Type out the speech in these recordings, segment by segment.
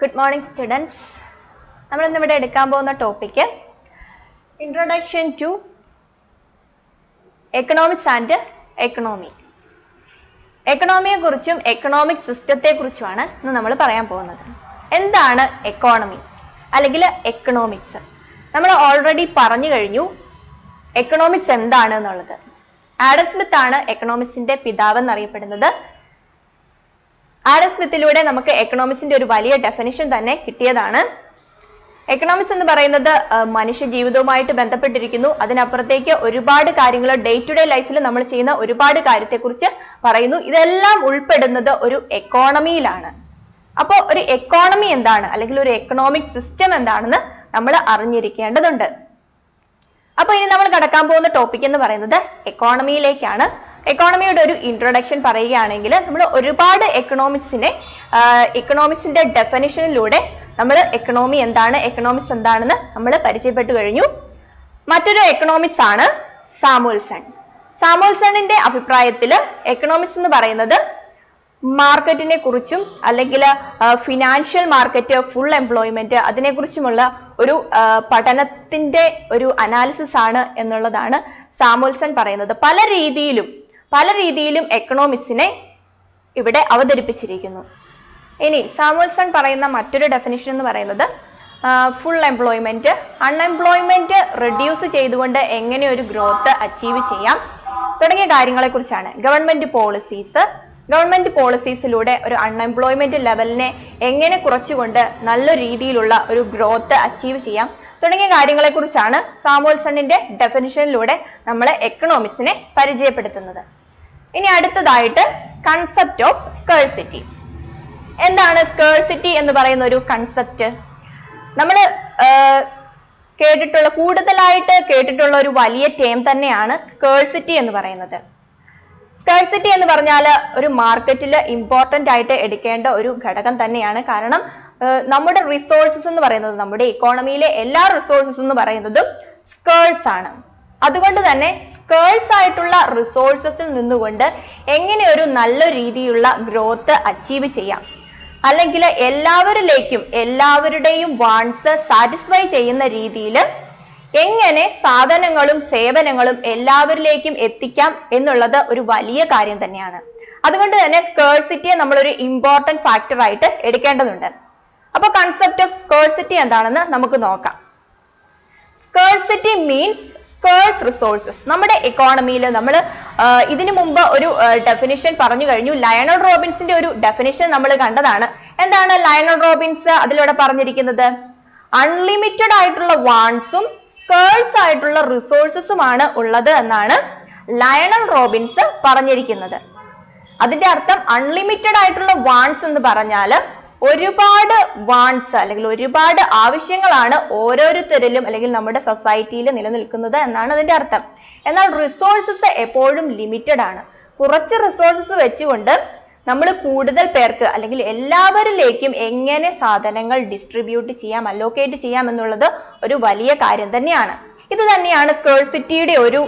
Good morning students നമ്മൾ ഇന്നിവിടെ എടുക്കാൻ പോകുന്ന topic introduction to economics and economy എക്കണോമിയെ കുറിച്ചും എക്കണോമിക് സിസ്റ്റത്തെ കുറിച്ചുമാണ് ഇന്ന് നമ്മൾ പറയാൻ പോകുന്നത്. എന്താണ് എക്കോണമി അല്ലെങ്കിൽ എക്കണോമിക്സ് നമ്മൾ ഓൾറെഡി പറഞ്ഞു കഴിഞ്ഞു എക്കണോമിക്സ് എന്താണ് എന്നുള്ളത് ആഡം സ്മിത്ത് ആണ് എക്കണോമിക്സിന്റെ പിതാവ് എന്നറിയപ്പെടുന്നത്. ആഡം സ്മിത്തിലൂടെ നമുക്ക് എക്കണോമിക്സിന്റെ ഒരു വലിയ ഡെഫിനിഷൻ തന്നെ കിട്ടിയതാണ്. എക്കണോമിക്സ് എന്ന് പറയുന്നത് മനുഷ്യ ജീവിതവുമായിട്ട് ബന്ധപ്പെട്ടിരിക്കുന്നു. അതിനപ്പുറത്തേക്ക് ഒരുപാട് കാര്യങ്ങൾ ഡേ ടു ഡേ ലൈഫിൽ നമ്മൾ ചെയ്യുന്ന ഒരുപാട് കാര്യത്തെക്കുറിച്ച് പറയുന്നു. ഇതെല്ലാം ഉൾപ്പെടുന്നത് ഒരു എക്കോണമിയിലാണ് അപ്പോൾ ഒരു എക്കോണമി എന്താണ്? അല്ലെങ്കിൽ ഒരു എക്കണോമിക് സിസ്റ്റം എന്താണെന്ന് നമ്മൾ അറിഞ്ഞിരിക്കേണ്ടതുണ്ട്. അപ്പൊ ഇനി നമ്മൾ കടക്കാൻ പോകുന്ന ടോപ്പിക് എന്ന് പറയുന്നത് എക്കോണമിയിലേക്കാണ് എക്കോണമിയുടെ ഒരു ഇൻട്രൊഡക്ഷൻ പറയുകയാണെങ്കിൽ നമ്മൾ ഒരുപാട് എക്കണോമിക്സിനെ എക്കണോമിക്സിന്റെ ഡെഫിനിഷനിലൂടെ നമ്മൾ എക്കണോമി എന്താണ് എക്കണോമിക്സ് എന്താണെന്ന് നമ്മൾ പരിചയപ്പെട്ടു കഴിഞ്ഞു. മറ്റൊരു എക്കണോമിക്സ് ആണ് സാമുൽസൺ സാമുൽസണിന്റെ അഭിപ്രായത്തിൽ എക്കണോമിക്സ് എന്ന് പറയുന്നത് മാർക്കറ്റിനെ കുറിച്ചും അല്ലെങ്കിൽ ഫിനാൻഷ്യൽ മാർക്കറ്റ് ഫുൾ എംപ്ലോയ്മെന്റ് അതിനെക്കുറിച്ചുമുള്ള ഒരു പഠനത്തിന്റെ ഒരു അനാലിസിസ് ആണ് എന്നുള്ളതാണ് സാമുൽസൺ പറയുന്നത്. പല രീതിയിലും പല രീതിയിലും എക്കണോമിക്സിനെ ഇവിടെ അവതരിപ്പിച്ചിരിക്കുന്നു. ഇനി സാമുൽസൺ പറയുന്ന മറ്റൊരു ഡെഫിനിഷൻ എന്ന് പറയുന്നത് ഫുൾ എംപ്ലോയ്മെന്റ് അൺഎംപ്ലോയ്മെന്റ് റെഡ്യൂസ് ചെയ്തുകൊണ്ട് എങ്ങനെ ഒരു ഗ്രോത്ത് അച്ചീവ് ചെയ്യാം? തുടങ്ങിയ കാര്യങ്ങളെ കുറിച്ചാണ് ഗവൺമെന്റ് പോളിസീസ് ഗവൺമെന്റ് പോളിസീസിലൂടെ ഒരു അൺഎംപ്ലോയ്മെന്റ് ലെവലിനെ എങ്ങനെ കുറച്ചുകൊണ്ട് നല്ല രീതിയിലുള്ള ഒരു ഗ്രോത്ത് അച്ചീവ് ചെയ്യാം? തുടങ്ങിയ കാര്യങ്ങളെ കുറിച്ചാണ് സാമുൽസണിന്റെ ഡെഫിനിഷനിലൂടെ നമ്മൾ എക്കണോമിക്സിനെ പരിചയപ്പെടുത്തുന്നത്. ഇനി അടുത്തതായിട്ട് കൺസെപ്റ്റ് ഓഫ് സ്കേഴ്സിറ്റി എന്താണ് സ്കേഴ്സിറ്റി എന്ന് പറയുന്ന ഒരു കൺസെപ്റ്റ് നമ്മൾ കേട്ടിട്ടുള്ള കൂടുതലായിട്ട് കേട്ടിട്ടുള്ള ഒരു വലിയ ടേം തന്നെയാണ് സ്കേഴ്സിറ്റി എന്ന് പറയുന്നത്. സ്കേഴ്സിറ്റി എന്ന് പറഞ്ഞാൽ ഒരു മാർക്കറ്റിൽ ഇമ്പോർട്ടന്റ് ആയിട്ട് എടുക്കേണ്ട ഒരു ഘടകം തന്നെയാണ്. കാരണം നമ്മുടെ റിസോഴ്സസ് എന്ന് പറയുന്നത് നമ്മുടെ ഇക്കോണമിയിലെ എല്ലാ റിസോഴ്സസ് എന്ന് പറയുന്നതും സ്കേഴ്സ് ആണ്. അതുകൊണ്ട് തന്നെ സ്കേഴ്സ് ആയിട്ടുള്ള റിസോഴ്സസിൽ നിന്നുകൊണ്ട് എങ്ങനെ ഒരു നല്ല രീതിയിലുള്ള ഗ്രോത്ത് അച്ചീവ് ചെയ്യാം? അല്ലെങ്കിൽ എല്ലാവരിലേക്കും എല്ലാവരുടെയും വാൺസ് സാറ്റിസ്ഫൈ ചെയ്യുന്ന രീതിയിൽ എങ്ങനെ സാധനങ്ങളും സേവനങ്ങളും എല്ലാവരിലേക്കും എത്തിക്കാം എന്നുള്ളത് ഒരു വലിയ കാര്യം തന്നെയാണ്. അതുകൊണ്ട് തന്നെ സ്കേഴ്സിറ്റിയെ നമ്മൾ ഒരു ഇമ്പോർട്ടന്റ് ഫാക്ടർ ആയിട്ട് എടുക്കേണ്ടതുണ്ട്. അപ്പൊ കൺസെപ്റ്റ് ഓഫ് സ്കേഴ്സിറ്റി എന്താണെന്ന് നമുക്ക് നോക്കാം. സ്കേഴ്സിറ്റി മീൻസ് സ്കേഴ്സ് റിസോഴ്സസ് നമ്മുടെ എക്കോണമിയിൽ നമ്മൾ ഇതിനു മുമ്പ് ഒരു ഡെഫിനിഷൻ പറഞ്ഞു കഴിഞ്ഞു. ലയണൽ റോബിൻസിന്റെ ഒരു ഡെഫിനിഷൻ നമ്മൾ കണ്ടതാണ്. എന്താണ് ലയണൽ റോബിൻസ് അതിലൂടെ പറഞ്ഞിരിക്കുന്നത്? അൺലിമിറ്റഡ് ആയിട്ടുള്ള വാൺസും സ്കേഴ്സ് ആയിട്ടുള്ള റിസോഴ്സസുമാണ് ഉള്ളത് എന്നാണ് ലയണൽ റോബിൻസ് പറഞ്ഞിരിക്കുന്നത്. അതിന്റെ അർത്ഥം അൺലിമിറ്റഡ് ആയിട്ടുള്ള വാൺസ് എന്ന് പറഞ്ഞാൽ ഒരുപാട് വാൺസ് അല്ലെങ്കിൽ ഒരുപാട് ആവശ്യങ്ങളാണ് ഓരോരുത്തരിലും അല്ലെങ്കിൽ നമ്മുടെ സൊസൈറ്റിയിൽ നിലനിൽക്കുന്നത് എന്നാണ് അതിന്റെ അർത്ഥം. എന്നാൽ റിസോഴ്സസ് എപ്പോഴും ലിമിറ്റഡ് ആണ്. കുറച്ച് റിസോഴ്സസ് വെച്ചുകൊണ്ട് നമ്മൾ കൂടുതൽ പേർക്ക് അല്ലെങ്കിൽ എല്ലാവരിലേക്കും എങ്ങനെ സാധനങ്ങൾ ഡിസ്ട്രിബ്യൂട്ട് ചെയ്യാം അലോക്കേറ്റ് ചെയ്യാം എന്നുള്ളത് ഒരു വലിയ കാര്യം തന്നെയാണ്. ഇത് തന്നെയാണ് സ്കേഴ്സിറ്റിയുടെ ഒരു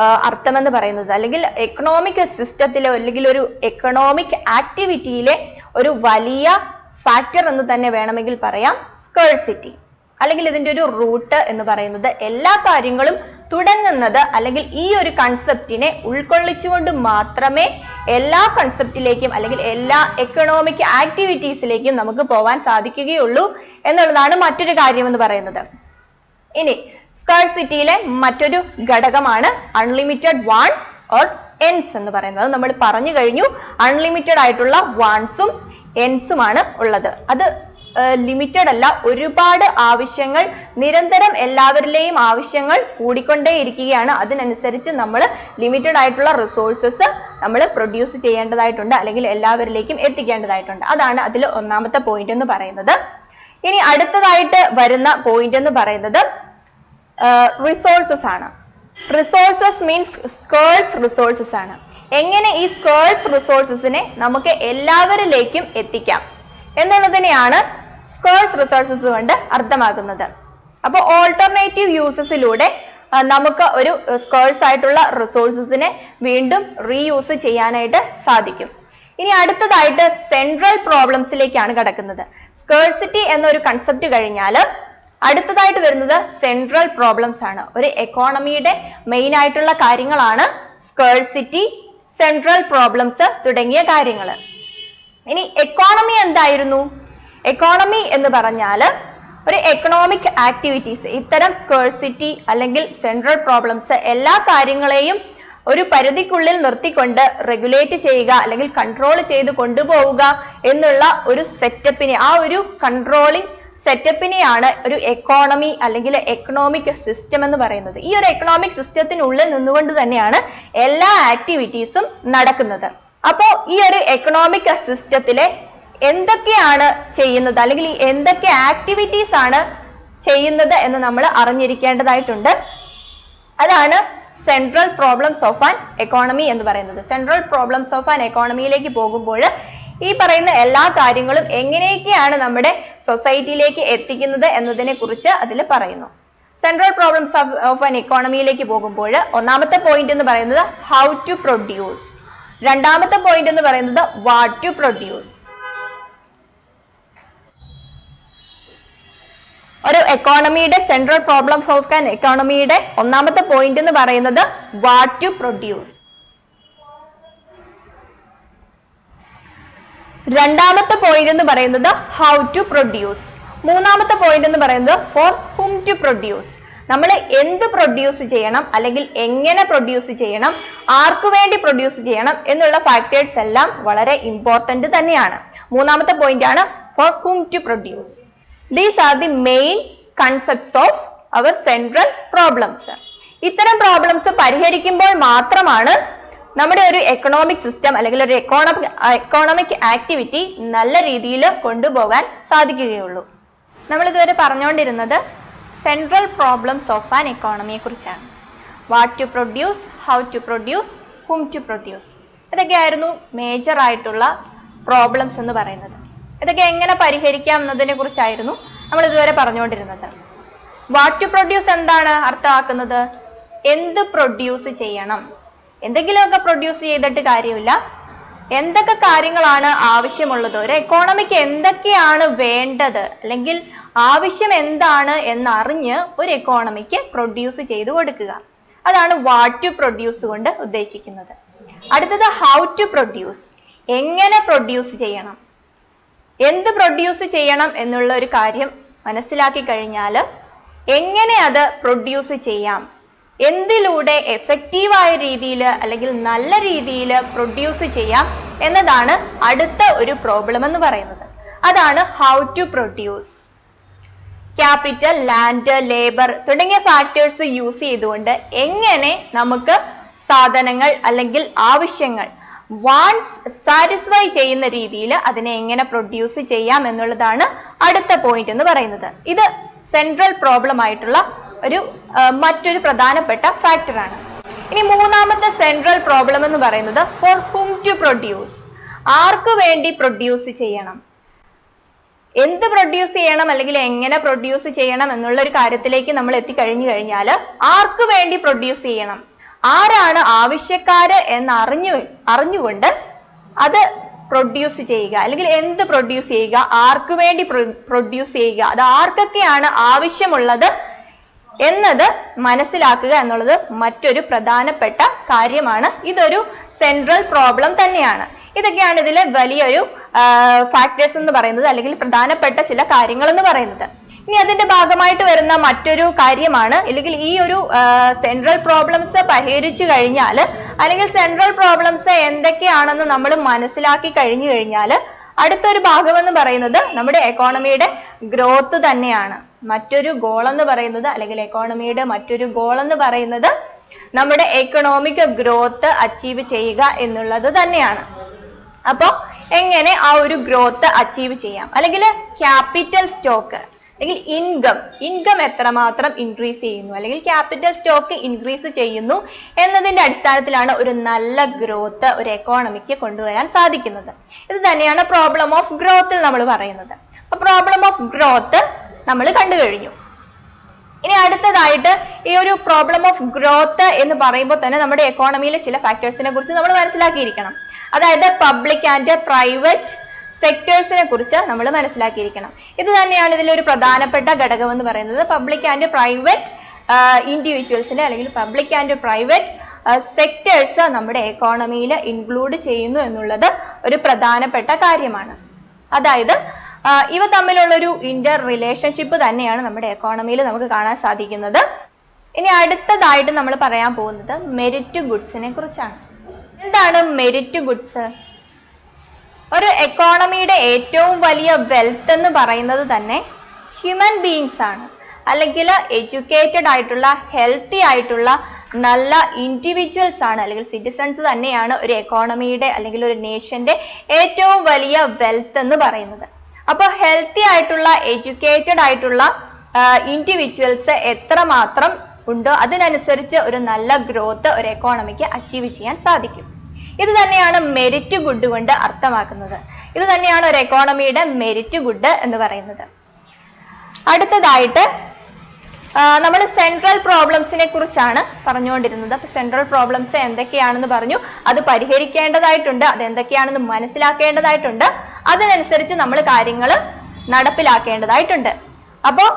അർത്ഥം അർത്ഥമെന്ന് പറയുന്നത്. അല്ലെങ്കിൽ എക്കണോമിക് സിസ്റ്റത്തിലെ അല്ലെങ്കിൽ ഒരു എക്കണോമിക് ആക്ടിവിറ്റിയിലെ ഒരു വലിയ ഫാക്ടർ എന്ന് തന്നെ വേണമെങ്കിൽ പറയാം. സ്കേഴ്സിറ്റി അല്ലെങ്കിൽ ഇതിന്റെ ഒരു റൂട്ട് എന്ന് പറയുന്നത് എല്ലാ കാര്യങ്ങളും തുടങ്ങുന്നത് അല്ലെങ്കിൽ ഈ ഒരു കൺസെപ്റ്റിനെ ഉൾക്കൊള്ളിച്ചുകൊണ്ട് മാത്രമേ എല്ലാ കൺസെപ്റ്റിലേക്കും അല്ലെങ്കിൽ എല്ലാ എക്കണോമിക് ആക്ടിവിറ്റീസിലേക്കും നമുക്ക് പോവാൻ സാധിക്കുകയുള്ളൂ എന്നുള്ളതാണ് മറ്റൊരു കാര്യം എന്ന് പറയുന്നത്. ഇനി സ്കേഴ്സിറ്റിയിലെ മറ്റൊരു ഘടകമാണ് അൺലിമിറ്റഡ് വാൺസ് ഓർ എൻസ് എന്ന് പറയുന്നത്. നമ്മൾ പറഞ്ഞു കഴിഞ്ഞു. അൺലിമിറ്റഡ് ആയിട്ടുള്ള വാൺസും എൻസുമാണ് ഉള്ളത്. അത് ലിമിറ്റഡ് അല്ല ഒരുപാട് ആവശ്യങ്ങൾ നിരന്തരം എല്ലാവരിലെയും ആവശ്യങ്ങൾ കൂടിക്കൊണ്ടേയിരിക്കുകയാണ്. അതിനനുസരിച്ച് നമ്മൾ ലിമിറ്റഡ് ആയിട്ടുള്ള റിസോഴ്സസ് നമ്മൾ പ്രൊഡ്യൂസ് ചെയ്യേണ്ടതായിട്ടുണ്ട് അല്ലെങ്കിൽ എല്ലാവരിലേക്കും എത്തിക്കേണ്ടതായിട്ടുണ്ട്. അതാണ് അതിൽ ഒന്നാമത്തെ പോയിന്റ് എന്ന് പറയുന്നത്. ഇനി അടുത്തതായിട്ട് വരുന്ന പോയിന്റ് എന്ന് പറയുന്നത് റിസോഴ്സസ് ആണ്. റിസോഴ്സസ് മീൻസ് സ്കേഴ്സ് റിസോഴ്സസ് ആണ്. എങ്ങനെ ഈ സ്കേഴ്സ് റിസോഴ്സസിനെ നമുക്ക് എല്ലാവരിലേക്കും എത്തിക്കാം എന്നുള്ളതിനെയാണ് സ്കേഴ്സ് റിസോഴ്സസ് കൊണ്ട് അർത്ഥമാക്കുന്നത്. അപ്പോൾ ഓൾട്ടർനേറ്റീവ് യൂസസിലൂടെ നമുക്ക് ഒരു സ്കേഴ്സ് ആയിട്ടുള്ള റിസോഴ്സസിനെ വീണ്ടും റീയൂസ് ചെയ്യാനായിട്ട് സാധിക്കും. ഇനി അടുത്തതായിട്ട് സെൻട്രൽ പ്രോബ്ലംസിലേക്കാണ് കടക്കുന്നത്. സ്കേഴ്സിറ്റി എന്നൊരു കൺസെപ്റ്റ് കഴിഞ്ഞാൽ അടുത്തതായിട്ട് വരുന്നത് സെൻട്രൽ പ്രോബ്ലംസ് ആണ്. ഒരു എക്കോണമിയുടെ മെയിൻ ആയിട്ടുള്ള കാര്യങ്ങളാണ് സ്കേഴ്സിറ്റി സെൻട്രൽ പ്രോബ്ലംസ് തുടങ്ങിയ കാര്യങ്ങൾ ഇനി എക്കോണമി എന്തായിരുന്നു? എക്കോണമി എന്ന് പറഞ്ഞാൽ ഒരു എക്കണോമിക് ആക്ടിവിറ്റീസ് ഇത്തരം സ്കേഴ്സിറ്റി അല്ലെങ്കിൽ സെൻട്രൽ പ്രോബ്ലംസ് എല്ലാ കാര്യങ്ങളെയും ഒരു പരിധിക്കുള്ളിൽ നിർത്തിക്കൊണ്ട് റെഗുലേറ്റ് ചെയ്യുക അല്ലെങ്കിൽ കൺട്രോൾ ചെയ്ത് കൊണ്ടുപോവുക എന്നുള്ള ഒരു സെറ്റപ്പിനെ ആ ഒരു കൺട്രോളിംഗ് സെറ്റപ്പിനെയാണ് ഒരു എക്കോണമി അല്ലെങ്കിൽ എക്കണോമിക് സിസ്റ്റം എന്ന് പറയുന്നത്. ഈ ഒരു എക്കണോമിക് സിസ്റ്റത്തിനുള്ളിൽ നിന്നുകൊണ്ട് തന്നെയാണ് എല്ലാ ആക്ടിവിറ്റീസും നടക്കുന്നത്. അപ്പോൾ ഈ ഒരു എക്കണോമിക് സിസ്റ്റത്തിലെ എന്തൊക്കെയാണ് ചെയ്യുന്നത്? അല്ലെങ്കിൽ എന്തൊക്കെ ആക്ടിവിറ്റീസ് ആണ് ചെയ്യുന്നത് എന്ന് നമ്മൾ അറിഞ്ഞിരിക്കേണ്ടതായിട്ടുണ്ട്. അതാണ് central problems of an economy എന്ന് പറയുന്നത്. സെൻട്രൽ പ്രോബ്ലംസ് ഓഫ് ആൻ എക്കോണമിയിലേക്ക് പോകുമ്പോൾ ഈ പറയുന്ന എല്ലാ കാര്യങ്ങളും എങ്ങനെയൊക്കെയാണ് നമ്മുടെ സൊസൈറ്റിയിലേക്ക് എത്തിക്കുന്നത് എന്നതിനെ കുറിച്ച് അതിൽ പറയുന്നു. സെൻട്രൽ പ്രോബ്ലംസ് ഓഫ് ആൻ എക്കോണമിയിലേക്ക് പോകുമ്പോൾ ഒന്നാമത്തെ പോയിന്റ് എന്ന് പറയുന്നത് ഹൗ ടു പ്രൊഡ്യൂസ് രണ്ടാമത്തെ പോയിന്റ് എന്ന് പറയുന്നത് വാട്ട് ടു പ്രൊഡ്യൂസ് ഒരു എക്കോണമിയുടെ സെൻട്രൽ പ്രോബ്ലംസ് ഓഫ് ആൻ എക്കോണമിയുടെ ഒന്നാമത്തെ പോയിന്റ് എന്ന് പറയുന്നത് വാട്ട് ടു പ്രൊഡ്യൂസ് രണ്ടാമത്തെ പോയിന്റ് എന്ന് പറയുന്നത് ഹൗ ടു പ്രൊഡ്യൂസ് മൂന്നാമത്തെ പോയിന്റ് എന്ന് പറയുന്നത് ഫോർ ഹും ടു പ്രൊഡ്യൂസ് നമ്മൾ എന്ത് പ്രൊഡ്യൂസ് ചെയ്യണം അല്ലെങ്കിൽ എങ്ങനെ പ്രൊഡ്യൂസ് ചെയ്യണം ആർക്കു വേണ്ടി പ്രൊഡ്യൂസ് ചെയ്യണം എന്നുള്ള ഫാക്ടേഴ്സ് എല്ലാം വളരെ ഇമ്പോർട്ടന്റ് തന്നെയാണ്. മൂന്നാമത്തെ പോയിന്റ് ആണ് for whom to produce these are the main concepts of our central problems ഇത്തരം പ്രോബ്ലംസ് പരിഹരിക്കുമ്പോൾ മാത്രമാണ് നമ്മുടെ ഒരു എക്കണോമിക് സിസ്റ്റം അല്ലെങ്കിൽ ഒരു എക്കോണമിക് എക്കോണമിക് ആക്ടിവിറ്റി നല്ല രീതിയിൽ കൊണ്ടുപോകാൻ സാധിക്കുകയുള്ളൂ. നമ്മൾ ഇതുവരെ പറഞ്ഞുകൊണ്ടിരുന്നത് സെൻട്രൽ പ്രോബ്ലംസ് ഓഫ് ആൻ എക്കോണമിയെ കുറിച്ചാണ് what to produce how to produce whom to produce ഇതൊക്കെയായിരുന്നു മേജർ ആയിട്ടുള്ള പ്രോബ്ലംസ് എന്ന് പറയുന്നത്. ഇതൊക്കെ എങ്ങനെ പരിഹരിക്കാം എന്നതിനെ കുറിച്ചായിരുന്നു നമ്മൾ ഇതുവരെ പറഞ്ഞുകൊണ്ടിരുന്നത്. വാട്ട് ടു പ്രൊഡ്യൂസ് എന്താണ് അർത്ഥമാക്കുന്നത്? എന്ത് പ്രൊഡ്യൂസ് ചെയ്യണം? എന്തെങ്കിലുമൊക്കെ പ്രൊഡ്യൂസ് ചെയ്തിട്ട് കാര്യമില്ല. എന്തൊക്കെ കാര്യങ്ങളാണ് ആവശ്യമുള്ളത്? ഒരു എക്കോണമിക്ക് എന്തൊക്കെയാണ് വേണ്ടത്? അല്ലെങ്കിൽ ആവശ്യം എന്താണ് എന്നറിഞ്ഞ് ഒരു എക്കോണമിക്ക് പ്രൊഡ്യൂസ് ചെയ്ത് കൊടുക്കുക. അതാണ് വാട്ട് ടു പ്രൊഡ്യൂസ് കൊണ്ട് ഉദ്ദേശിക്കുന്നത്. അടുത്തത് ഹൗ ടു പ്രൊഡ്യൂസ് എങ്ങനെ പ്രൊഡ്യൂസ് ചെയ്യണം? എന്ത് പ്രൊഡ്യൂസ് ചെയ്യണം എന്നുള്ള ഒരു കാര്യം മനസ്സിലാക്കി കഴിഞ്ഞാൽ എങ്ങനെ അത് പ്രൊഡ്യൂസ് ചെയ്യാം? എന്തിലൂടെ എഫക്റ്റീവായ രീതിയിൽ അല്ലെങ്കിൽ നല്ല രീതിയിൽ പ്രൊഡ്യൂസ് ചെയ്യാം എന്നതാണ് അടുത്ത ഒരു പ്രോബ്ലം എന്ന് പറയുന്നത്. അതാണ് how to produce capital land labour തുടങ്ങിയ ഫാക്ടേഴ്സ് യൂസ് ചെയ്തുകൊണ്ട് എങ്ങനെ നമുക്ക് സാധനങ്ങൾ അല്ലെങ്കിൽ ആവശ്യങ്ങൾ വാൺസ് സാറ്റിസ്ഫൈ ചെയ്യുന്ന രീതിയിൽ അതിനെ എങ്ങനെ പ്രൊഡ്യൂസ് ചെയ്യാം എന്നുള്ളതാണ് അടുത്ത പോയിന്റ് എന്ന് പറയുന്നത്. ഇത് സെൻട്രൽ പ്രോബ്ലം ആയിട്ടുള്ള ഒരു മറ്റൊരു പ്രധാനപ്പെട്ട ഫാക്ടറാണ്. ഇനി മൂന്നാമത്തെ സെൻട്രൽ പ്രോബ്ലം എന്ന് പറയുന്നത് ഫോർ ഹും ടു പ്രൊഡ്യൂസ് ആർക്ക് വേണ്ടി പ്രൊഡ്യൂസ് ചെയ്യണം? എന്ത് പ്രൊഡ്യൂസ് ചെയ്യണം അല്ലെങ്കിൽ എങ്ങനെ പ്രൊഡ്യൂസ് ചെയ്യണം എന്നുള്ള ഒരു കാര്യത്തിലേക്ക് നമ്മൾ എത്തിക്കഴിഞ്ഞു കഴിഞ്ഞാൽ ആർക്ക് വേണ്ടി പ്രൊഡ്യൂസ് ചെയ്യണം? ആരാണ് ആവശ്യക്കാര് എന്ന് അറിഞ്ഞു അറിഞ്ഞുകൊണ്ട് അത് പ്രൊഡ്യൂസ് ചെയ്യുക. അല്ലെങ്കിൽ എന്ത് പ്രൊഡ്യൂസ് ചെയ്യുക? ആർക്ക് വേണ്ടി പ്രൊഡ്യൂസ് ചെയ്യുക? അത് ആർക്കൊക്കെയാണ് ആവശ്യമുള്ളത് എന്നത് മനസ്സിലാക്കുക എന്നുള്ളത് മറ്റൊരു പ്രധാനപ്പെട്ട കാര്യമാണ്. ഇതൊരു സെൻട്രൽ പ്രോബ്ലം തന്നെയാണ്. ഇതൊക്കെയാണ് ഇതിലെ വലിയൊരു ഫാക്ടേഴ്സ് എന്ന് പറയുന്നത് അല്ലെങ്കിൽ പ്രധാനപ്പെട്ട ചില കാര്യങ്ങൾ എന്ന് പറയുന്നത്. ഇനി അതിന്റെ ഭാഗമായിട്ട് വരുന്ന മറ്റൊരു കാര്യമാണ് അല്ലെങ്കിൽ ഈ ഒരു സെൻട്രൽ പ്രോബ്ലംസ് പരിഹരിച്ചു കഴിഞ്ഞാൽ അല്ലെങ്കിൽ സെൻട്രൽ പ്രോബ്ലംസ് എന്തൊക്കെയാണെന്ന് നമ്മൾ മനസ്സിലാക്കി കഴിഞ്ഞു കഴിഞ്ഞാൽ അടുത്തൊരു ഭാഗം എന്ന് പറയുന്നത് നമ്മുടെ എക്കോണമിയുടെ ഗ്രോത്ത് തന്നെയാണ്. മറ്റൊരു ഗോൾ എന്ന് പറയുന്നത് അല്ലെങ്കിൽ എക്കോണമിയുടെ മറ്റൊരു ഗോൾ എന്ന് പറയുന്നത് നമ്മുടെ എക്കണോമിക് ഗ്രോത്ത് അച്ചീവ് ചെയ്യുക എന്നുള്ളത് തന്നെയാണ്. അപ്പോ എങ്ങനെ ആ ഒരു ഗ്രോത്ത് അച്ചീവ് ചെയ്യാം? അല്ലെങ്കിൽ ക്യാപിറ്റൽ സ്റ്റോക്ക് അല്ലെങ്കിൽ ഇൻകം ഇൻകം എത്രമാത്രം ഇൻക്രീസ് ചെയ്യുന്നു അല്ലെങ്കിൽ ക്യാപിറ്റൽ സ്റ്റോക്ക് ഇൻക്രീസ് ചെയ്യുന്നു എന്നതിന്റെ അടിസ്ഥാനത്തിലാണ് ഒരു നല്ല ഗ്രോത്ത് ഒരു എക്കോണമിക്ക് കൊണ്ടുവരാൻ സാധിക്കുന്നത്. ഇത് തന്നെയാണ് പ്രോബ്ലം ഓഫ് ഗ്രോത്തിൽ നമ്മൾ പറയുന്നത്. അപ്പൊ പ്രോബ്ലം ഓഫ് ഗ്രോത്ത് നമ്മൾ കണ്ടു കഴിഞ്ഞു. ഇനി അടുത്തതായിട്ട് ഈ ഒരു പ്രോബ്ലം ഓഫ് ഗ്രോത്ത് എന്ന് പറയുമ്പോൾ തന്നെ നമ്മുടെ എക്കോണമിയിലെ ചില ഫാക്ടേഴ്സിനെ കുറിച്ച് നമ്മൾ മനസ്സിലാക്കിയിരിക്കണം. അതായത് പബ്ലിക് ആൻഡ് പ്രൈവറ്റ് സെക്ടേഴ്സിനെ കുറിച്ച് നമ്മൾ മനസ്സിലാക്കിയിരിക്കണം. ഇത് തന്നെയാണ് ഇതിലൊരു പ്രധാനപ്പെട്ട ഘടകം എന്ന് പറയുന്നത് പബ്ലിക് ആൻഡ് പ്രൈവറ്റ് ഇൻഡിവിജ്വൽസിന്റെ അല്ലെങ്കിൽ പബ്ലിക് ആൻഡ് പ്രൈവറ്റ് സെക്ടേഴ്സ് നമ്മുടെ എക്കോണമിയിൽ ഇൻക്ലൂഡ് ചെയ്യുന്നു എന്നുള്ളത് ഒരു പ്രധാനപ്പെട്ട കാര്യമാണ്. അതായത് ഇവ തമ്മിലുള്ള ഒരു ഇന്റർ റിലേഷൻഷിപ്പ് തന്നെയാണ് നമ്മുടെ എക്കോണമിയിൽ നമുക്ക് കാണാൻ സാധിക്കുന്നത്. ഇനി അടുത്തതായിട്ട് നമ്മൾ പറയാൻ പോകുന്നത് മെരിറ്റ് ഗുഡ്സിനെ കുറിച്ചാണ്. എന്താണ് മെരിറ്റ് ഗുഡ്സ് ഒരു എക്കോണമിയുടെ ഏറ്റവും വലിയ വെൽത്ത് എന്ന് പറയുന്നത് തന്നെ ഹ്യൂമൻ ബീങ്സ് ആണ്. അല്ലെങ്കിൽ എഡ്യൂക്കേറ്റഡ് ആയിട്ടുള്ള ഹെൽത്തി ആയിട്ടുള്ള നല്ല ഇൻഡിവിജ്വൽസ് ആണ്. അല്ലെങ്കിൽ സിറ്റിസൺസ് തന്നെയാണ് ഒരു എക്കോണമിയുടെ അല്ലെങ്കിൽ ഒരു നേഷന്റെ ഏറ്റവും വലിയ വെൽത്ത് എന്ന് പറയുന്നത്. അപ്പോൾ ഹെൽത്തി ആയിട്ടുള്ള എഡ്യൂക്കേറ്റഡ് ആയിട്ടുള്ള ഇൻഡിവിജ്വൽസ് എത്രമാത്രം ഉണ്ടോ അതിനനുസരിച്ച് ഒരു നല്ല ഗ്രോത്ത് ഒരു എക്കോണമിക്ക് അച്ചീവ് ചെയ്യാൻ സാധിക്കും. ഇത് തന്നെയാണ് മെരിറ്റ് ഗുഡ് കൊണ്ട് അർത്ഥമാക്കുന്നത്. ഇത് തന്നെയാണ് ഒരു എക്കോണമിയുടെ മെരിറ്റ് ഗുഡ് എന്ന് പറയുന്നത്. അടുത്തതായിട്ട് നമ്മൾ സെൻട്രൽ പ്രോബ്ലംസിനെ കുറിച്ചാണ് പറഞ്ഞുകൊണ്ടിരുന്നത്. അപ്പൊ സെൻട്രൽ പ്രോബ്ലംസ് എന്തൊക്കെയാണെന്ന് പറഞ്ഞു. അത് പരിഹരിക്കേണ്ടതായിട്ടുണ്ട് അത് എന്തൊക്കെയാണെന്ന് മനസ്സിലാക്കേണ്ടതായിട്ടുണ്ട്. അതിനനുസരിച്ച് നമ്മൾ കാര്യങ്ങൾ നടപ്പിലാക്കേണ്ടതായിട്ടുണ്ട്. അപ്പോൾ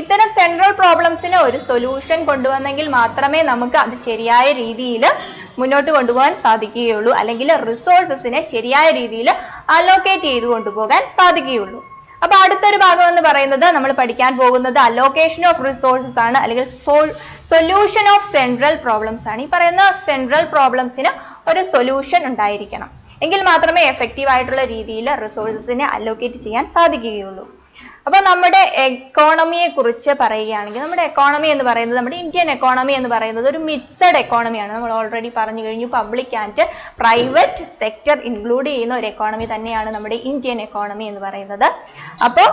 ഇത്തരം സെൻട്രൽ പ്രോബ്ലംസിന് ഒരു സൊല്യൂഷൻ കൊണ്ടുവന്നെങ്കിൽ മാത്രമേ നമുക്ക് അത് ശരിയായ രീതിയിൽ മുന്നോട്ട് കൊണ്ടുപോകാൻ സാധിക്കുകയുള്ളൂ. അല്ലെങ്കിൽ റിസോഴ്സസിനെ ശരിയായ രീതിയിൽ അലോക്കേറ്റ് ചെയ്ത് കൊണ്ടുപോകാൻ സാധിക്കുകയുള്ളൂ. അപ്പൊ അടുത്തൊരു ഭാഗം എന്ന് പറയുന്നത് നമ്മൾ പഠിക്കാൻ പോകുന്നത് അലോക്കേഷൻ ഓഫ് റിസോഴ്സസ് ആണ് അല്ലെങ്കിൽ സൊല്യൂഷൻ ഓഫ് സെൻട്രൽ പ്രോബ്ലംസ് ആണ്. ഈ പറയുന്ന സെൻട്രൽ പ്രോബ്ലംസിന് ഒരു സൊല്യൂഷൻ ഉണ്ടായിരിക്കണം. എങ്കിൽ മാത്രമേ എഫക്റ്റീവ് ആയിട്ടുള്ള രീതിയിൽ റിസോഴ്സസിനെ അലോക്കേറ്റ് ചെയ്യാൻ സാധിക്കുകയുള്ളൂ. അപ്പോൾ നമ്മുടെ എക്കോണമിയെ കുറിച്ച് പറയുകയാണെങ്കിൽ നമ്മുടെ എക്കോണമി എന്ന് പറയുന്നത് നമ്മുടെ ഇന്ത്യൻ എക്കോണമി എന്ന് പറയുന്നത് ഒരു മിക്സഡ് എക്കോണമിയാണ് നമ്മൾ ഓൾറെഡി പറഞ്ഞു കഴിഞ്ഞു public and private sector include ചെയ്യുന്ന ഒരു എക്കോണമി തന്നെയാണ് നമ്മുടെ ഇന്ത്യൻ എക്കോണമി എന്ന് പറയുന്നത്. അപ്പോൾ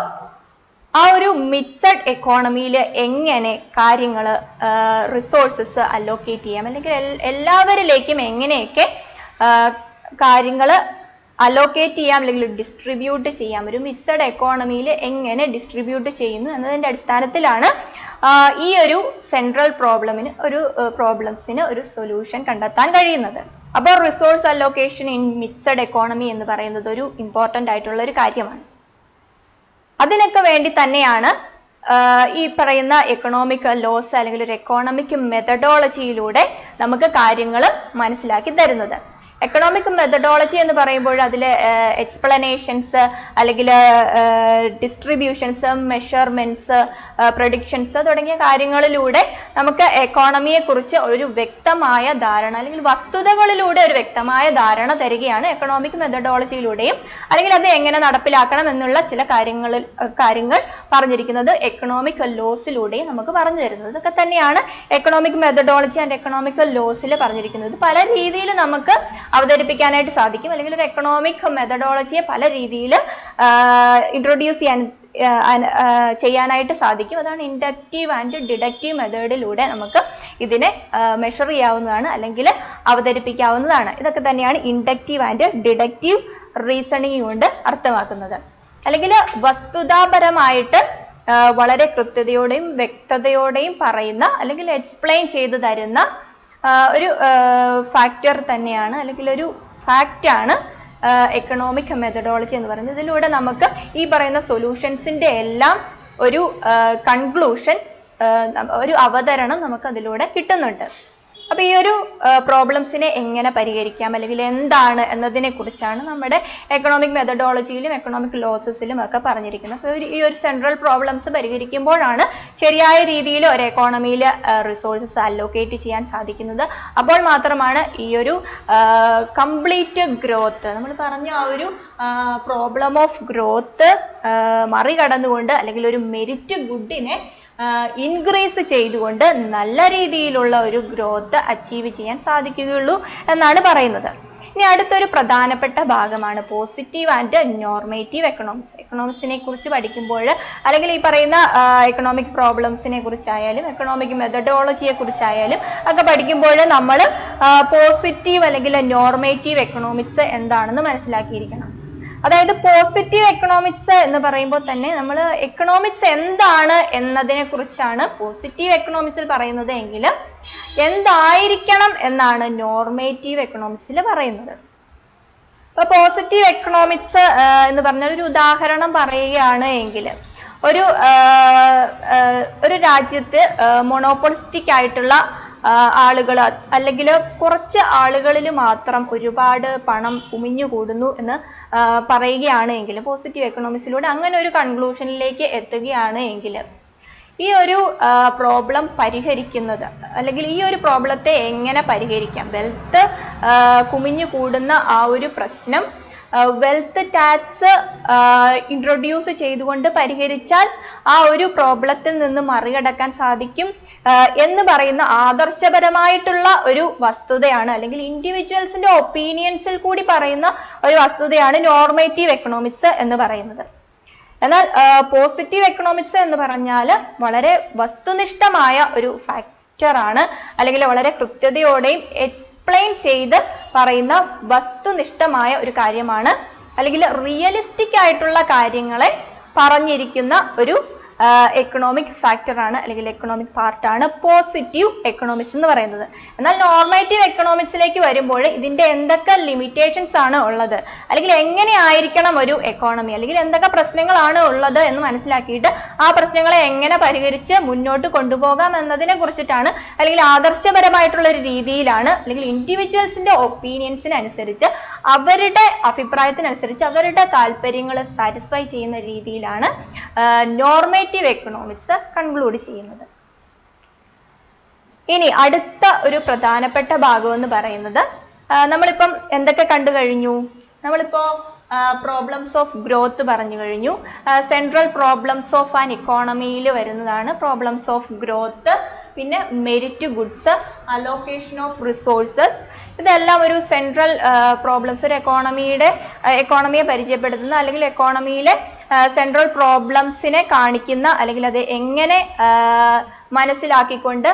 ആ ഒരു മിക്സഡ് എക്കോണമിയിൽ എങ്ങനെ കാര്യങ്ങൾ റിസോഴ്സസ് അലോക്കേറ്റ് ചെയ്യാം? അല്ലെങ്കിൽ എല്ലാവരിലേക്കും എങ്ങനെയൊക്കെ കാര്യങ്ങൾ അലോക്കേറ്റ് ചെയ്യാം അല്ലെങ്കിൽ ഡിസ്ട്രിബ്യൂട്ട് ചെയ്യാം. ഒരു മിക്സഡ് എക്കോണമിയിൽ എങ്ങനെ ഡിസ്ട്രിബ്യൂട്ട് ചെയ്യുന്നു എന്നതിന്റെ അടിസ്ഥാനത്തിലാണ് ഈ ഒരു സെൻട്രൽ പ്രോബ്ലമിന് ഒരു പ്രോബ്ലംസിന് ഒരു സൊല്യൂഷൻ കണ്ടെത്താൻ കഴിയുന്നത്. അപ്പോൾ resource allocation in mixed economy എന്ന് പറയുന്നത് ഒരു ഇമ്പോർട്ടന്റ് ആയിട്ടുള്ള ഒരു കാര്യമാണ്. അതിനൊക്കെ വേണ്ടി തന്നെയാണ് ഈ പറയുന്ന എക്കണോമിക് ലോസ് അല്ലെങ്കിൽ ഒരു എക്കോണമിക് മെത്തഡോളജിയിലൂടെ നമുക്ക് കാര്യങ്ങൾ മനസ്സിലാക്കി തരുന്നത്. എക്കണോമിക് മെത്തഡോളജി എന്ന് പറയുമ്പോൾ അതിൽ എക്സ്പ്ലനേഷൻസ് അല്ലെങ്കിൽ ഡിസ്ട്രിബ്യൂഷൻസ് മെഷർമെന്റ്സ് പ്രൊഡിക്ഷൻസ് തുടങ്ങിയ കാര്യങ്ങളിലൂടെ നമുക്ക് എക്കോണമിയെ കുറിച്ച് ഒരു വ്യക്തമായ ധാരണ അല്ലെങ്കിൽ വസ്തുതകളിലൂടെ ഒരു വ്യക്തമായ ധാരണ തരികയാണ് എക്കണോമിക് മെത്തഡോളജിയിലൂടെയും അല്ലെങ്കിൽ അത് എങ്ങനെ നടപ്പിലാക്കണം എന്നുള്ള ചില കാര്യങ്ങളിൽ കാര്യങ്ങൾ പറഞ്ഞിരിക്കുന്നത് എക്കണോമിക് ലോസിലൂടെയും നമുക്ക് പറഞ്ഞു തരുന്നത്. ഇതൊക്കെ തന്നെയാണ് എക്കണോമിക് മെത്തഡോളജി ആൻഡ് എക്കണോമിക് ലോസിൽ പറഞ്ഞിരിക്കുന്നത്. പല രീതിയിൽ നമുക്ക് അവതരിപ്പിക്കാനായിട്ട് സാധിക്കും. അല്ലെങ്കിൽ ഒരു എക്കണോമിക് മെത്തഡോളജിയെ പല രീതിയിൽ ഇൻട്രൊഡ്യൂസ് ചെയ്യാൻ ചെയ്യാനായിട്ട് സാധിക്കും. അതാണ് ഇൻഡക്റ്റീവ് ആൻഡ് ഡിഡക്റ്റീവ് മെത്തേഡിലൂടെ നമുക്ക് ഇതിനെ മെഷർ ചെയ്യാവുന്നതാണ് അല്ലെങ്കിൽ അവതരിപ്പിക്കാവുന്നതാണ്. ഇതൊക്കെ തന്നെയാണ് ഇൻഡക്റ്റീവ് ആൻഡ് ഡിഡക്റ്റീവ് റീസണിങ് കൊണ്ട് അർത്ഥമാക്കുന്നത്. അല്ലെങ്കിൽ വസ്തുതാപരമായിട്ട് വളരെ കൃത്യതയോടെയും വ്യക്തതയോടെയും പറയുന്ന അല്ലെങ്കിൽ എക്സ്പ്ലെയിൻ ചെയ്തു തരുന്ന ഒരു ഫാക്ടർ തന്നെയാണ് അല്ലെങ്കിൽ ഒരു ഫാക്റ്റാണ് എക്കണോമിക് മെത്തഡോളജി എന്ന് പറയുന്നത്. ഇതിലൂടെ നമുക്ക് ഈ പറയുന്ന സൊല്യൂഷൻസിന്റെ എല്ലാം ഒരു കൺക്ലൂഷൻ ഒരു അവതരണം നമുക്ക് അതിലൂടെ കിട്ടുന്നുണ്ട്. അപ്പൊ ഈ ഒരു പ്രോബ്ലംസിനെ എങ്ങനെ പരിഹരിക്കാം? അല്ലെങ്കിൽ എന്താണ് എന്നതിനെ കുറിച്ചാണ് നമ്മുടെ എക്കണോമിക് മെത്തഡോളജിയിലും എക്കണോമിക് ലോസസിലും ഒക്കെ പറഞ്ഞിരിക്കുന്നത്. ഈ ഒരു സെൻട്രൽ പ്രോബ്ലംസ് പരിഹരിക്കുമ്പോഴാണ് ശരിയായ രീതിയിൽ ഒരു എക്കോണമിയിൽ റിസോഴ്സസ് അലോക്കേറ്റ് ചെയ്യാൻ സാധിക്കുന്നത്. അപ്പോൾ മാത്രമാണ് ഈ ഒരു കംപ്ലീറ്റ് ഗ്രോത്ത് നമ്മൾ പറഞ്ഞ ആ ഒരു പ്രോബ്ലം ഓഫ് ഗ്രോത്ത് മറികടന്നുകൊണ്ട് അല്ലെങ്കിൽ ഒരു മെരിറ്റ് ഗുഡിനെ ഇൻക്രീസ് ചെയ്തുകൊണ്ട് നല്ല രീതിയിലുള്ള ഒരു ഗ്രോത്ത് അച്ചീവ് ചെയ്യാൻ സാധിക്കുകയുള്ളൂ എന്നാണ് പറയുന്നത്. ഇനി അടുത്തൊരു പ്രധാനപ്പെട്ട ഭാഗമാണ് പോസിറ്റീവ് ആൻഡ് നോർമേറ്റീവ് എക്കണോമിക്സ് എക്കണോമിക്സിനെ കുറിച്ച് പഠിക്കുമ്പോൾ അല്ലെങ്കിൽ ഈ പറയുന്ന എക്കണോമിക് പ്രോബ്ലംസിനെ കുറിച്ചായാലും എക്കണോമിക് മെത്തഡോളജിയെ കുറിച്ചായാലും ഒക്കെ പഠിക്കുമ്പോൾ നമ്മൾ പോസിറ്റീവ് അല്ലെങ്കിൽ നോർമേറ്റീവ് എക്കണോമിക്സ് എന്താണെന്ന് മനസ്സിലാക്കിയിരിക്കണം. അതായത് പോസിറ്റീവ് എക്കണോമിക്സ് എന്ന് പറയുമ്പോൾ തന്നെ നമ്മൾ എക്കണോമിക്സ് എന്താണ് എന്നതിനെ കുറിച്ചാണ് പോസിറ്റീവ് എക്കണോമിക്സിൽ പറയുന്നത് എങ്കിൽ എന്തായിരിക്കണം എന്നാണ് നോർമേറ്റീവ് എക്കണോമിക്സിൽ പറയുന്നത്. ഇപ്പൊ പോസിറ്റീവ് എക്കണോമിക്സ് എന്ന് പറഞ്ഞ ഒരു ഉദാഹരണം പറയുകയാണ് എങ്കിൽ ഒരു ഒരു രാജ്യത്ത് മൊണോപോളിസ്റ്റിക് ആയിട്ടുള്ള ആളുകൾ അല്ലെങ്കിൽ കുറച്ച് ആളുകളിൽ മാത്രം ഒരുപാട് പണം കുമിഞ്ഞുകൂടുന്നു എന്ന് പറയുകയാണ് എങ്കിൽ പോസിറ്റീവ് എക്കണോമിക്സിലൂടെ അങ്ങനെ ഒരു കൺക്ലൂഷനിലേക്ക് എത്തുകയാണ് എങ്കിൽ ഈ ഒരു പ്രോബ്ലം പരിഹരിക്കുന്നത് അല്ലെങ്കിൽ ഈ ഒരു പ്രോബ്ലത്തെ എങ്ങനെ പരിഹരിക്കാം? വെൽത്ത് കുമിഞ്ഞു കൂടുന്ന ആ ഒരു പ്രശ്നം വെൽത്ത് ടാക്സ് ഇൻട്രൊഡ്യൂസ് ചെയ്തുകൊണ്ട് പരിഹരിച്ചാൽ ആ ഒരു പ്രോബ്ലത്തിൽ നിന്ന് മറികടക്കാൻ സാധിക്കും. എന്ന് പറയുന്ന ആദർശപരമായിട്ടുള്ള ഒരു വസ്തുതയാണ് അല്ലെങ്കിൽ ഇൻഡിവിജ്വൽസിന്റെ ഒപ്പീനിയൻസിൽ കൂടി പറയുന്ന ഒരു വസ്തുതയാണ് നോർമേറ്റീവ് എക്കണോമിക്സ് എന്ന് പറയുന്നത്. എന്നാൽ പോസിറ്റീവ് എക്കണോമിക്സ് എന്ന് പറഞ്ഞാൽ വളരെ വസ്തുനിഷ്ഠമായ ഒരു ഫാക്ടർ ആണ് അല്ലെങ്കിൽ വളരെ കൃത്യതയോടെയും എക്സ്പ്ലെയിൻ ചെയ്ത് പറയുന്ന വസ്തുനിഷ്ഠമായ ഒരു കാര്യമാണ് അല്ലെങ്കിൽ റിയലിസ്റ്റിക് ആയിട്ടുള്ള കാര്യങ്ങളെ പറഞ്ഞിരിക്കുന്ന ഒരു എക്കണോമിക് ഫാക്ടർ ആണ് അല്ലെങ്കിൽ എക്കണോമിക് പാർട്ടാണ് പോസിറ്റീവ് എക്കണോമിക്സ് എന്ന് പറയുന്നത്. എന്നാൽ നോർമേറ്റീവ് എക്കണോമിക്സിലേക്ക് വരുമ്പോൾ ഇതിന്റെ എന്തൊക്കെ ലിമിറ്റേഷൻസ് ആണ് ഉള്ളത്? അല്ലെങ്കിൽ എങ്ങനെ ആയിരിക്കണം ഒരു എക്കോണമി അല്ലെങ്കിൽ എന്തൊക്കെ പ്രശ്നങ്ങളാണ് ഉള്ളത് എന്ന് മനസ്സിലാക്കിയിട്ട് ആ പ്രശ്നങ്ങളെ എങ്ങനെ പരിഹരിച്ച് മുന്നോട്ട് കൊണ്ടുപോകാം എന്നതിനെ കുറിച്ചിട്ടാണ് അല്ലെങ്കിൽ ആദർശപരമായിട്ടുള്ള ഒരു രീതിയിലാണ് അല്ലെങ്കിൽ ഇൻഡിവിജ്വൽസിന്റെ ഒപ്പീനിയൻസിനനുസരിച്ച് അവരുടെ അഭിപ്രായത്തിനനുസരിച്ച് അവരുടെ താല്പര്യങ്ങൾ സാറ്റിസ്ഫൈ ചെയ്യുന്ന രീതിയിലാണ് നോർമേറ്റീവ് എക്കണോമിക്സ് കൺക്ലൂഡ് ചെയ്യുന്നത്. ഇനി അടുത്ത ഒരു പ്രധാനപ്പെട്ട ഭാഗം എന്ന് പറയുന്നത് നമ്മളിപ്പം എന്തൊക്കെ കണ്ടു കഴിഞ്ഞു? നമ്മളിപ്പോ പ്രോബ്ലംസ് ഓഫ് ഗ്രോത്ത് പറഞ്ഞു കഴിഞ്ഞു. സെൻട്രൽ പ്രോബ്ലംസ് ഓഫ് ആൻ ഇക്കോണമിയിൽ വരുന്നതാണ് പ്രോബ്ലംസ് ഓഫ് ഗ്രോത്ത് പിന്നെ merit goods allocation of resources ഇതെല്ലാം ഒരു സെൻട്രൽ പ്രോബ്ലംസ് ഒരു എക്കോണമിയുടെ എക്കോണമിയെ പരിചയപ്പെടുത്തുന്ന അല്ലെങ്കിൽ എക്കോണമിയിലെ സെൻട്രൽ പ്രോബ്ലംസിനെ കാണിക്കുന്ന അല്ലെങ്കിൽ അത് എങ്ങനെ മനസ്സിലാക്കിക്കൊണ്ട്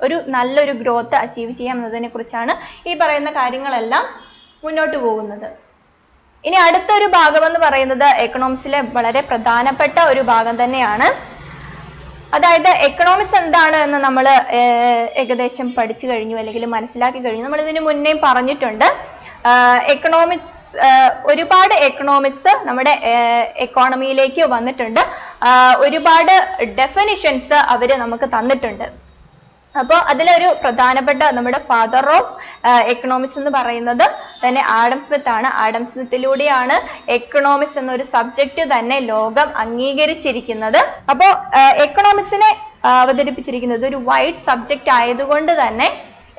ഒരു നല്ലൊരു ഗ്രോത്ത് അച്ചീവ് ചെയ്യാം എന്നതിനെ കുറിച്ചാണ് ഈ പറയുന്ന കാര്യങ്ങളെല്ലാം മുന്നോട്ട് പോകുന്നത്. ഇനി അടുത്ത ഒരു ഭാഗം എന്ന് പറയുന്നത് എക്കണോമിക്സിലെ വളരെ പ്രധാനപ്പെട്ട ഒരു ഭാഗം തന്നെയാണ്. അതായത് എക്കണോമിക്സ് എന്താണ് എന്ന് നമ്മൾ ഏകദേശം പഠിച്ചു കഴിഞ്ഞു അല്ലെങ്കിൽ മനസ്സിലാക്കി കഴിഞ്ഞു. നമ്മൾ ഇതിന് മുന്നേ പറഞ്ഞിട്ടുണ്ട്. എക്കണോമിക്സ് ഒരുപാട് എക്കണോമിക്സ് നമ്മുടെ എക്കോണമിയിലേക്ക് വന്നിട്ടുണ്ട്. ഒരുപാട് ഡെഫിനിഷൻസ് അവർ നമുക്ക് തന്നിട്ടുണ്ട്. അപ്പോൾ അതിലൊരു പ്രധാനപ്പെട്ട നമ്മുടെ ഫാദർ ഓഫ് എക്കണോമിക്സ് എന്ന് പറയുന്നത് തന്നെ ആഡം സ്മിത്ത് ആണ്. ആഡം സ്മിത്തിലൂടെയാണ് എക്കണോമിക്സ് എന്നൊരു സബ്ജക്റ്റ് തന്നെ ലോകം അംഗീകരിച്ചിരിക്കുന്നത്. അപ്പോൾ എക്കണോമിക്സിനെ അവതരിപ്പിച്ചിരിക്കുന്നത് ഒരു വൈഡ് സബ്ജക്റ്റ് ആയതുകൊണ്ട് തന്നെ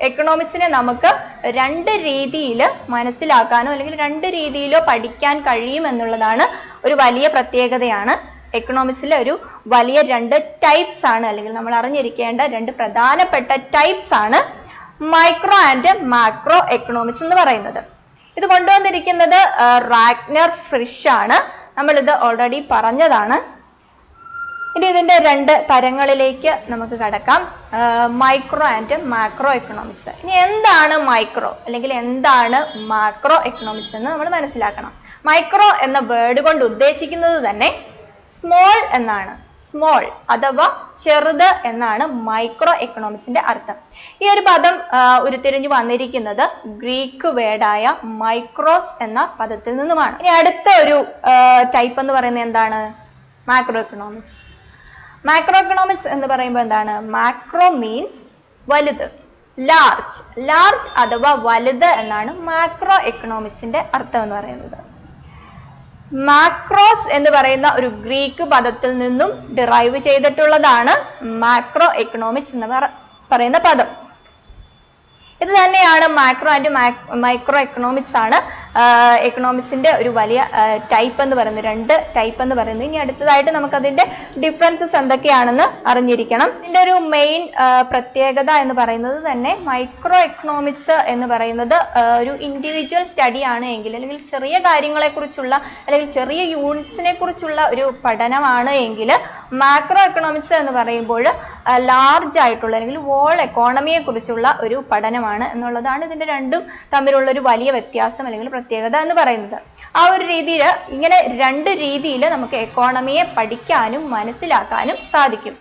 എക്കണോമിക്സിനെ നമുക്ക് രണ്ട് രീതിയിൽ മനസ്സിലാക്കാനോ അല്ലെങ്കിൽ രണ്ട് രീതിയിലോ പഠിക്കാൻ കഴിയും എന്നുള്ളതാണ് ഒരു വലിയ പ്രത്യേകതയാണ്. എക്കണോമിക്സിലെ ഒരു വലിയ രണ്ട് ടൈപ്സ് ആണ് അല്ലെങ്കിൽ നമ്മൾ അറിഞ്ഞിരിക്കേണ്ട രണ്ട് പ്രധാനപ്പെട്ട ടൈപ്സ് ആണ് മൈക്രോ ആൻഡ് മാക്രോ എക്കണോമിക്സ് എന്ന് പറയുന്നത്. ഇത് കൊണ്ടുവന്നിരിക്കുന്നത് റാഗ്നർ ഫ്രിഷ് ആണ്. നമ്മൾ ഇത് ഓൾറെഡി പറഞ്ഞതാണ്. ഇനി ഇതിന്റെ രണ്ട് തരങ്ങളിലേക്ക് നമുക്ക് കടക്കാം. മൈക്രോ ആൻഡ് മാക്രോ എക്കണോമിക്സ് ഇനി എന്താണ് മൈക്രോ അല്ലെങ്കിൽ എന്താണ് മാക്രോ എക്കണോമിക്സ് എന്ന് നമ്മൾ മനസ്സിലാക്കണം. മൈക്രോ എന്ന വേർഡ് കൊണ്ട് ഉദ്ദേശിക്കുന്നത് തന്നെ സ്മോൾ എന്നാണ്. സ്മോൾ അഥവാ ചെറുത് എന്നാണ് മൈക്രോ എക്കണോമിക്സിന്റെ അർത്ഥം. ഈ ഒരു പദം ഉരുത്തിരിഞ്ഞു വന്നിരിക്കുന്നത് ഗ്രീക്ക് വേർഡായ മൈക്രോസ് എന്ന പദത്തിൽ നിന്നുമാണ്. ഇനി അടുത്ത ഒരു ടൈപ്പ് എന്ന് പറയുന്നത് എന്താണ്? മാക്രോ എക്കണോമിക്സ് മാക്രോ എക്കണോമിക്സ് എന്ന് പറയുമ്പോൾ എന്താണ്? മാക്രോ മീൻസ് വലുത്. ലാർജ് ലാർജ് അഥവാ വലുത് എന്നാണ് മാക്രോ എക്കണോമിക്സിന്റെ അർത്ഥം എന്ന് പറയുന്നത്. മാക്രോസ് എന്ന് പറയുന്ന ഒരു ഗ്രീക്ക് പദത്തിൽ നിന്നും ഡിറൈവ് ചെയ്തിട്ടുള്ളതാണ് മാക്രോ എക്കണോമിക്സ് എന്ന് പറയുന്ന പദം. ഇത് തന്നെയാണ് മാക്രോ ആൻഡ് മൈക്രോ എക്കണോമിക്സ് ആണ് എക്കണോമിക്സിന്റെ ഒരു വലിയ ടൈപ്പ് എന്ന് പറയുന്നത് രണ്ട് ടൈപ്പ് എന്ന് പറയുന്നത്. ഇനി അടുത്തതായിട്ട് നമുക്ക് അതിന്റെ ഡിഫറൻസസ് എന്തൊക്കെയാണെന്ന് അറിഞ്ഞിരിക്കണം. ഇതിന്റെ ഒരു മെയിൻ പ്രത്യേകത എന്ന് പറയുന്നത് തന്നെ മൈക്രോ എക്കണോമിക്സ് എന്ന് പറയുന്നത് ഒരു ഇൻഡിവിജ്വൽ സ്റ്റഡി ആണ് എങ്കിൽ അല്ലെങ്കിൽ ചെറിയ കാര്യങ്ങളെ കുറിച്ചുള്ള അല്ലെങ്കിൽ ചെറിയ യൂണിറ്റ്സിനെ കുറിച്ചുള്ള ഒരു പഠനമാണ് എങ്കിൽ മാക്രോ എക്കണോമിക്സ് എന്ന് പറയുമ്പോൾ ലാർജ് ആയിട്ടുള്ള അല്ലെങ്കിൽ വോൾ എക്കോണമിയെ കുറിച്ചുള്ള ഒരു പഠനമാണ് എന്നുള്ളതാണ് ഇതിന്റെ രണ്ടും തമ്മിലുള്ള ഒരു വലിയ വ്യത്യാസം അല്ലെങ്കിൽ പ്രത്യേകത എന്ന് പറയുന്നത്. ആ ഒരു രീതിയിൽ ഇങ്ങനെ രണ്ട് രീതിയിൽ നമുക്ക് എക്കോണമിയെ പഠിക്കാനും മനസ്സിലാക്കാനും സാധിക്കും.